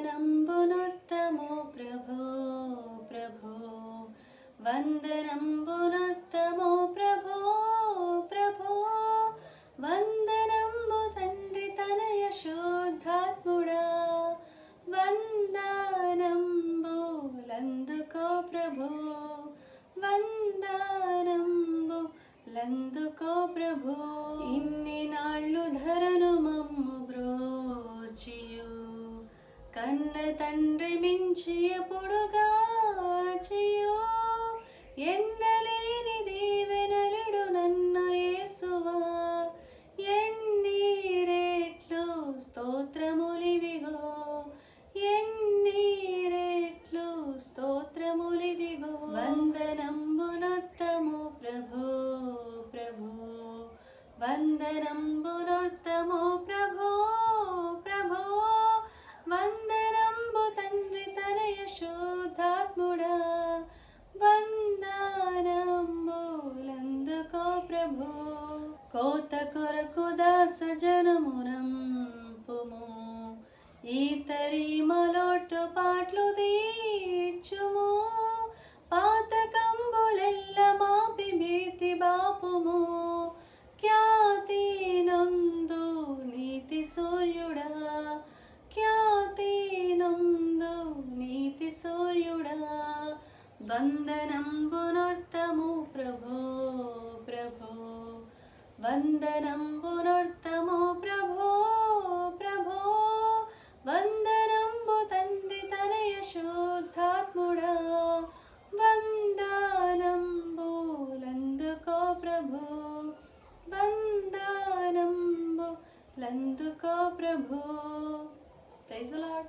వందనంబునొత్తము ప్రభో ప్రభో వందనంబునొత్తము ప్రభో ప్రభో వందనంబు తండ్రి తనయ శోద్ధాత్ముడా వందనంబులందుకో ప్రభో వందనంబు లందుకో ప్రభో కన్న తండ్రి మించి ఎప్పుడుగా చేయు ఎన్నలేని దీవెనలుడు నన్న యేసువా. ఎన్ని రేట్లు స్తోత్రములివిగో ఎన్ని రేట్లు స్తోత్రములివిగో. వందనంబునొత్తము ప్రభో ప్రభో. వందనం తనయ శోధాత్ముడా వందనంబులందుకో ప్రభో. కోత కొరకు దాస జనమునంపుము ఈతరి మలోటు పాటలు తీర్చుము. పాత కంబులెల్ల మాపి భీతి బాపుము ఖ్యాతి వందనంబునొర్తము ప్రభో ప్రభో. వందనంబునొర్తము ప్రభో ప్రభో. వందనంబు తండ్రి తనయ శుద్ధాత్ముడా వందనంబులందుకో ప్రభు. వందనంబులందుకో ప్రభు. Praise lord